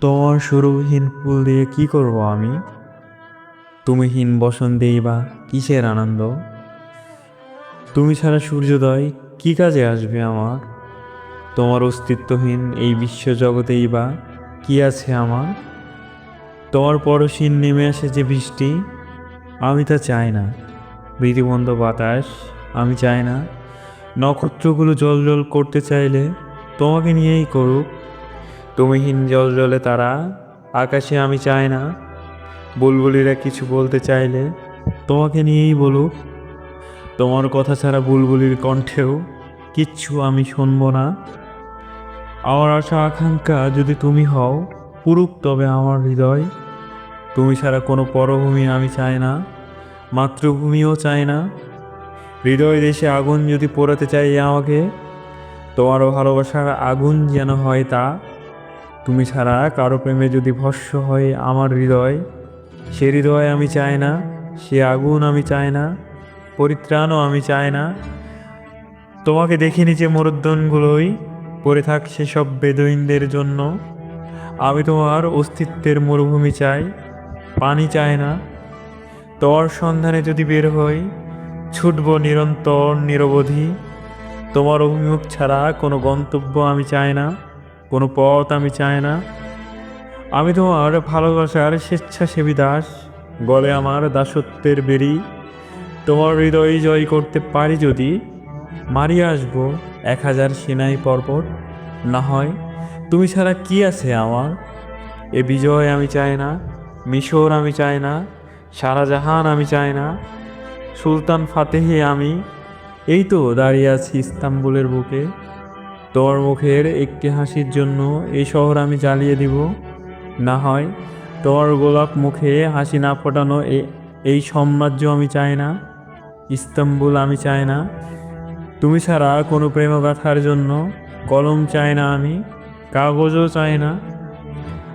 তোমার সুরহীন ফুল দিয়ে কি করব আমি? তুমিহীন বসন্তেই বা কিসের আনন্দ? তুমি ছাড়া সূর্যোদয় কি কাজে আসবে আমার? তোমার অস্তিত্বহীন এই বিশ্বজগতেই বা কি আছে আমার? তোমার পরশীন নেমে আসে যে বৃষ্টি, আমি তা চাই না। মৃদুবন্ধ বাতাস, আমি চাই না। নক্ষত্রগুলো জল জল করতে চাইলে তোমাকে নিয়েই করুক। তুমিহীন জল জলে তারা, আকাশে আমি চাই না। বুলবুলিরা কিছু বলতে চাইলে তোমাকে নিয়েই বলুক। তোমার কথা ছাড়া বুলবুলির কণ্ঠেও কিচ্ছু আমি শুনব না। আমার আশা, আকাঙ্ক্ষা যদি তুমি হও, পুরুক তবে আমার হৃদয়। তুমি ছাড়া কোনো পরভূমি আমি চাই না, মাতৃভূমিও চাই না। হৃদয় দেশে আগুন যদি পোড়াতে চাই আমাকে, তোমারও ভালোবাসার আগুন যেন হয় তা। তুমি ছাড়া কারও প্রেমে যদি ভস্য হয় আমার হৃদয়, সে হৃদয় আমি চাই না, সে আগুন আমি চাই না, পরিত্রাণও আমি চাই না। তোমাকে দেখিনি যে মরুদ্দনগুলোই পড়ে থাক সেসব বেদইনদের জন্য। আমি তোমার অস্তিত্বের মরুভূমি চাই, পানি চাই না। তোমার সন্ধানে যদি বের হই, ছুটব নিরন্তর নিরবধি। তোমার অভিমুখ ছাড়া কোনো গন্তব্য আমি চাই না। কোনো পথ আমি চাই না। আমি তোমার ভালোবাসার স্বেচ্ছাসেবী দাস গলে আমার দাসত্বের বেরি তোমার হৃদয় জয় করতে পারি যদি, মারিয়ে আসব এক হাজার সেনাই পর্বত না হয়, তুমি ছাড়া কি আছে আমার? এ বিজয় আমি চাই না, মিশর আমি চাই না, সারা জাহান আমি চাই না, সুলতান ফাতেহে আমি। এই তো দাঁড়িয়ে আছি ইস্তাম্বুলের বুকে। তোমার মুখের একটি হাসির জন্য এই শহর আমি জ্বালিয়ে দিব। না হয় তোমার গোলাপ মুখে হাসি না ফোটানো এই সাম্রাজ্য আমি চাই না। ইস্তাম্বুল আমি চাই না। তুমি ছাড়া কোনো প্রেমগাথার জন্য কলম চাই না আমি, কাগজও চাই না।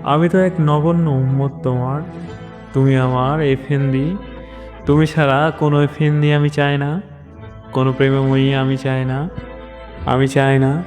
আমি তো এক নগণ্য উম্মত তোমার। তুমি আমার এফেন্দি তুমি ছাড়া কোনো এফেন্দি আমি চাই না। কোনো প্রেমময়ী আমি চাই না। আমি চাই না।